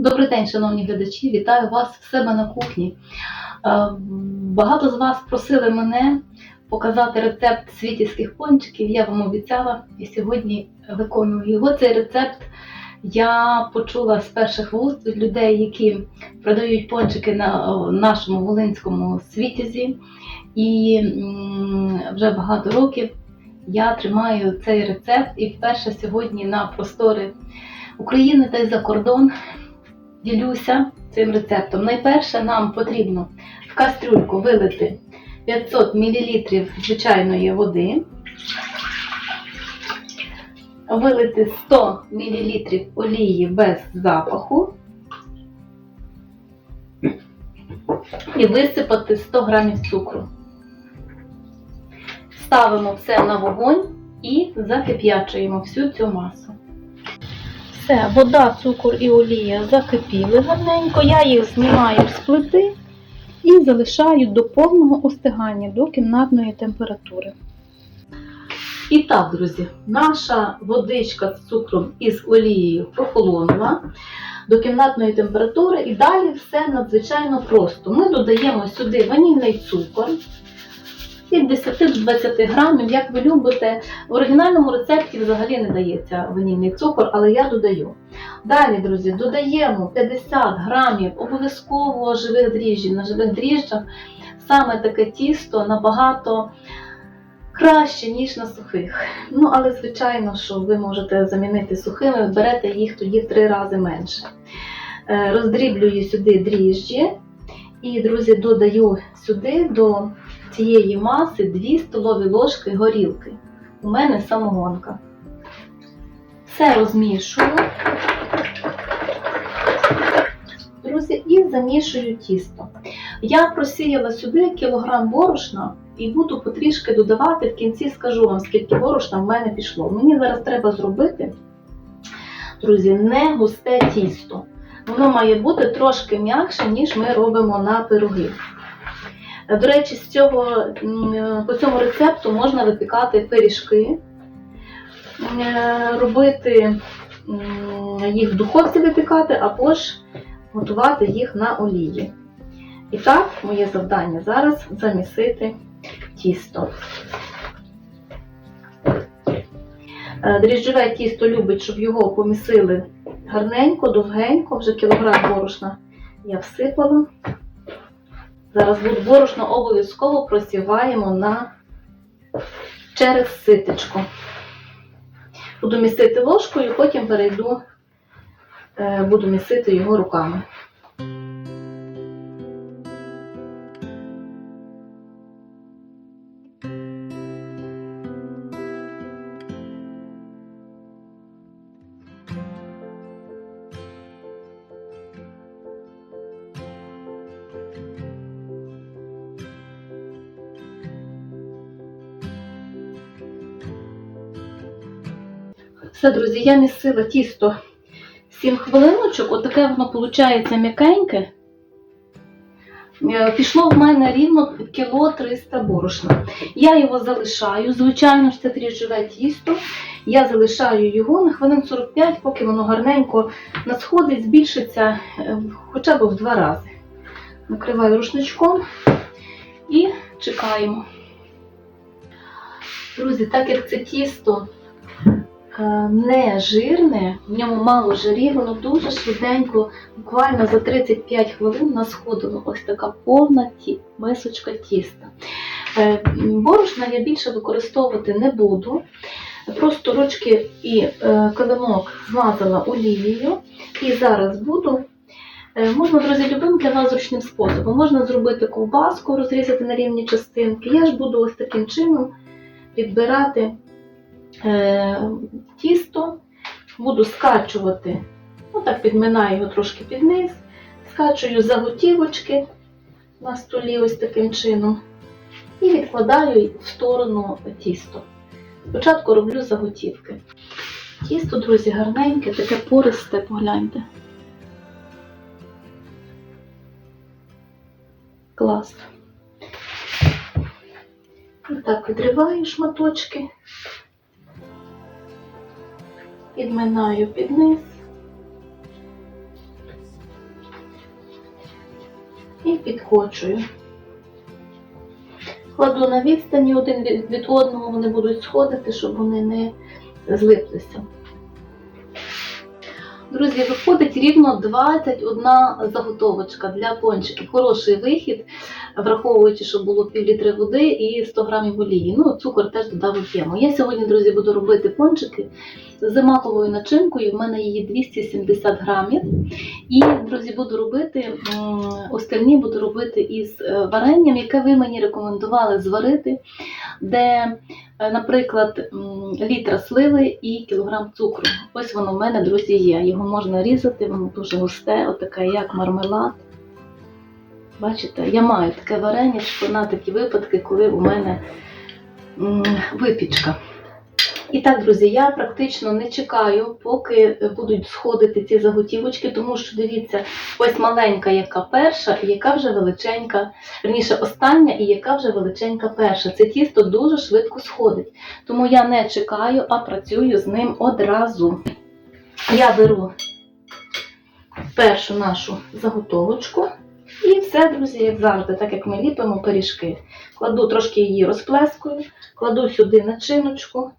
Добрий день, шановні глядачі, вітаю вас в себе на кухні. Е, Багато з вас просили мене показати рецепт світівських пончиків. Я вам обіцяла і сьогодні виконую його. Цей рецепт я почула з перших вуст від людей, які продають пончики на нашому волинському світязі. І вже багато років я тримаю цей рецепт і вперше сьогодні на простори України та й за кордон ділюся цим рецептом. Найперше нам потрібно в кастрюльку вилити 500 мл звичайної води, вилити 100 мл олії без запаху і висипати 100 г цукру. Ставимо все на вогонь і закип'ячуємо всю цю масу. Все, вода, цукор і олія закипіли гарненько. Я їх знімаю з плити і залишаю до повного остигання, до кімнатної температури. І так, друзі, наша водичка з цукром і з олією прохолонула до кімнатної температури, і далі все надзвичайно просто. Ми додаємо сюди ванільний цукор від 10 до 20 грамів, як ви любите. В оригінальному рецепті взагалі не дається ванільний цукор, але я додаю. Далі, друзі, додаємо 50 грамів обов'язково живих дріжджів. На живих дріжджах саме таке тісто набагато краще, ніж на сухих. Ну, але звичайно, що ви можете замінити сухими, берете їх тоді в три рази менше. Е, Роздріблюю сюди дріжджі. І, друзі, додаю сюди до цієї маси 2 столові ложки горілки. У мене самогонка. Все розмішую. Друзі, і замішую тісто. Я просіяла сюди кілограм борошна і буду потрішки додавати. В кінці скажу вам, скільки борошна в мене пішло. Мені зараз треба зробити, друзі, не густе тісто. Воно має бути трошки м'якше, ніж ми робимо на пироги. До речі, з цього, по цьому рецепту можна випікати пиріжки, е, робити їх в духовці випікати, або ж готувати їх на олії. І так, моє завдання зараз замісити тісто. Е, Дріжджове тісто любить, щоб його помісили гарненько, довгенько, вже кілограм борошна я всипала. Зараз борошно обов'язково просіваємо на через ситечко. Буду містити ложкою, потім перейду, е, буду містити його руками. Все, друзі, я місила тісто 7 хвилиночок, отаке воно виходить м'якеньке. Е, Пішло в мене рівно кіло 300 борошна. Я його залишаю, звичайно ж це дріжджове тісто. Я залишаю його на хвилин 45, поки воно гарненько насходить, збільшиться е, хоча б в два рази. Накриваю рушничком і чекаємо. Друзі, так як це тісто не жирне, в ньому мало жирів, воно дуже швиденько, буквально за 35 хвилин насходило ось така повна ті, мисочка тіста. Е, Борошна я більше використовувати не буду. Просто ручки і е, килимок змазала олією. І зараз буду. е, Можна, друзі, любим для вас зручним способом. Можна зробити ковбаску, розрізати на рівні частинки. Я ж буду ось таким чином підбирати е, тісто, буду скачувати, ну так підминаю його трошки під низ, скачую заготівочки на столі ось таким чином і відкладаю в сторону тісто. Спочатку роблю заготівки. Тісто, друзі, гарненьке, таке пористе, погляньте. Клас. І так відриваю шматочки підминаю під низ і підкочую. Кладу на відстані один від одного, вони будуть сходити, щоб вони не злиплися. Друзі, виходить рівно 21 заготовочка для пончиків. Хороший вихід враховуючи, що було пів літри води і 100 грамів олії. Ну, цукор теж додав у тему. Я сьогодні, друзі, буду робити пончики з маковою начинкою. В мене її 270 грамів. І, друзі, буду робити остальні буду робити із е, варенням, яке ви мені рекомендували зварити, де, е, наприклад, літра сливи і кілограм цукру. Ось воно в мене, друзі, є. Його можна різати, воно дуже густе, отаке, як мармелад. Бачите, я маю таке варенячко на такі випадки, коли у мене випічка. І так, друзі, я практично не чекаю, поки будуть сходити ці заготівочки, тому що дивіться, ось маленька, яка перша, і яка вже величенька, верніше остання, і яка вже величенька перша. Це тісто дуже швидко сходить. Тому я не чекаю, а працюю з ним одразу. Я беру першу нашу заготовочку. І все, друзі, як завжди, так як ми ліпимо пиріжки. Кладу трошки її розплескую, кладу сюди начиночку.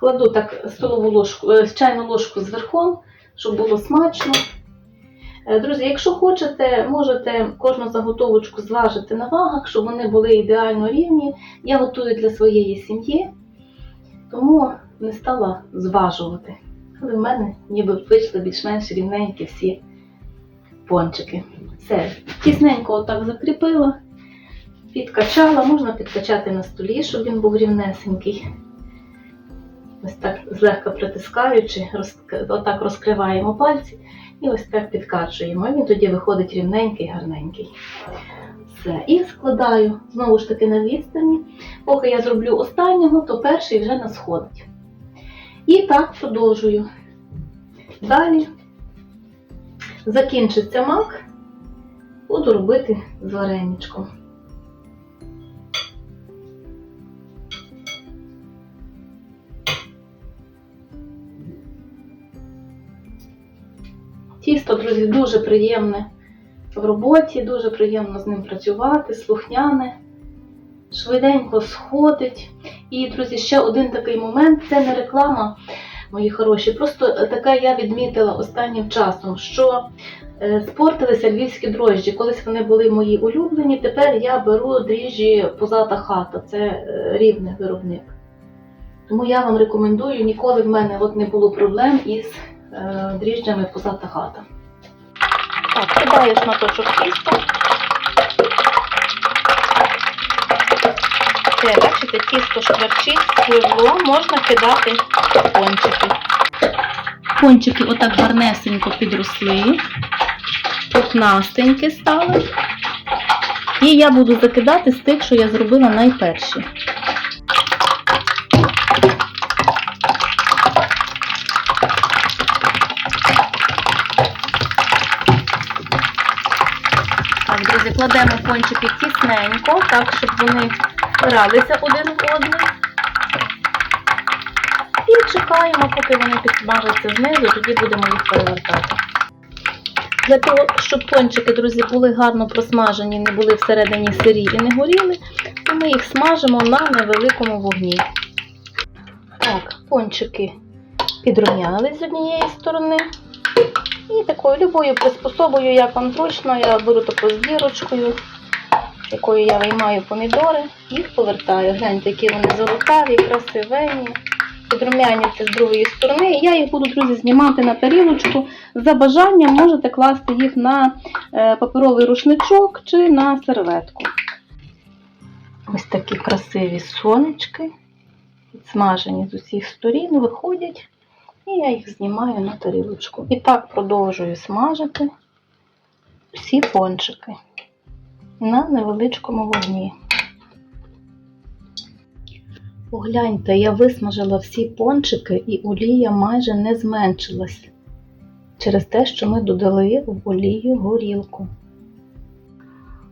Кладу так столову ложку, е, чайну ложку з щоб було смачно. Е, Друзі, якщо хочете, можете кожну заготовочку зважити на вагах, щоб вони були ідеально рівні. Я готую для своєї сім'ї, тому не стала зважувати. Але в мене ніби вийшли більш-менш рівненькі всі пончики. Все, тісненько отак закріпила, підкачала, можна підкачати на столі, щоб він був рівнесенький. Ось так злегка притискаючи, отак розкриваємо пальці і ось так підкачуємо. Він тоді виходить рівненький, гарненький. Все. І складаю знову ж таки на відстані. Поки я зроблю останнього, то перший вже не сходить. І так продовжую. Далі закінчиться мак, буду робити з вареничком. Тісто, друзі, дуже приємне в роботі, дуже приємно з ним працювати, слухняне, швиденько сходить. І, друзі, ще один такий момент це не реклама, мої хороші. Просто таке я відмітила останнім часом, що е, спортилися львівські дрожжі. Колись вони були мої улюблені. Тепер я беру дріжджі позата хата, це е, рівний виробник. Тому я вам рекомендую, ніколи в мене от не було проблем із е, дріжджами позата хата. Так, кидаєш на точок тіста. Все, бачите, тісто шкварчить, спливло, можна кидати пончики. Пончики отак гарнесенько підросли, пухнастенькі стали. І я буду закидати з тих, що я зробила найперші. Так, друзі, кладемо пончики тісненько, так, щоб вони впиралися один в одний. І чекаємо, поки вони підсмажаться знизу, тоді будемо їх перевертати. Для того, щоб пончики, друзі, були гарно просмажені, не були всередині сирі і не горіли, то ми їх смажимо на невеликому вогні. Так, пончики підрумянились з однієї сторони. І такою любою приспособою, як вам зручно, я беру таку з дірочкою, якою я виймаю помідори, їх повертаю. Гляньте, які вони золотаві, красивенні, підрумяняться з другої сторони. І я їх буду, друзі, знімати на тарілочку. За бажанням можете класти їх на е, паперовий рушничок чи на серветку. Ось такі красиві сонечки, підсмажені з усіх сторін, виходять. І я їх знімаю на тарілочку. І так продовжую смажити всі пончики на невеличкому вогні. Погляньте, я висмажила всі пончики і олія майже не зменшилась через те, що ми додали в олію горілку.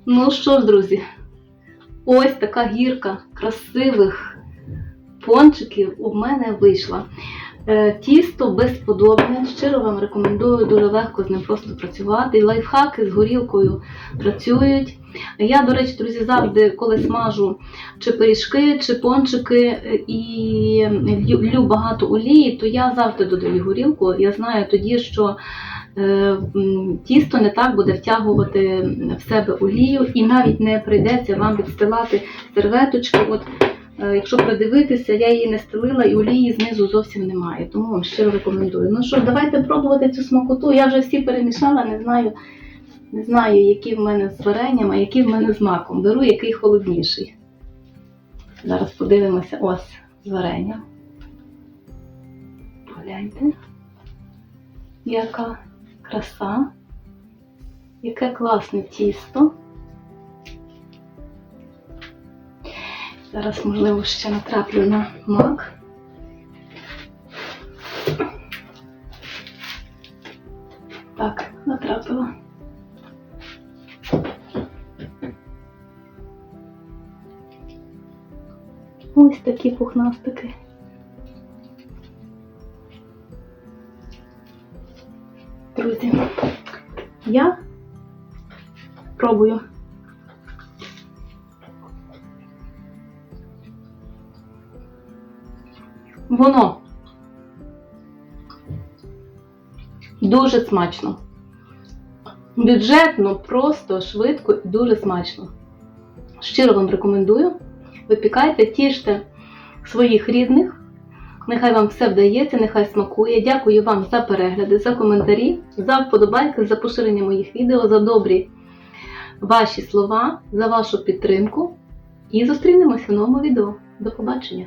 Ну що ж, друзі, ось така гірка красивих пончиків у мене вийшла. Е, Тісто безподобне, щиро вам рекомендую, дуже легко з ним просто працювати. Лайфхаки з горілкою працюють. Я, до речі, друзі, завжди, коли смажу чи пиріжки, чи пончики е, і лью, багато олії, то я завжди додаю горілку. Я знаю тоді, що е, тісто не так буде втягувати в себе олію, і навіть не прийдеться вам відстилати серветочки. От Якщо придивитися, я її не стелила і олії знизу зовсім немає. Тому вам щиро рекомендую. Ну що, давайте пробувати цю смакоту. Я вже всі перемішала, не знаю, не знаю, які в мене з варенням, а які в мене з маком. Беру який холодніший. Зараз подивимося ось з варенням. Погляньте. Яка краса, яке класне тісто. Зараз, можливо, ще натраплю на мак. Так, натрапила. Ось такі пухнастики. Друзі, я пробую. Воно дуже смачно. Бюджетно, просто, швидко і дуже смачно. Щиро вам рекомендую. Випікайте, тіште своїх рідних. Нехай вам все вдається, нехай смакує. Дякую вам за перегляди, за коментарі, за вподобайки, за поширення моїх відео, за добрі ваші слова, за вашу підтримку. І зустрінемося в новому відео. До побачення!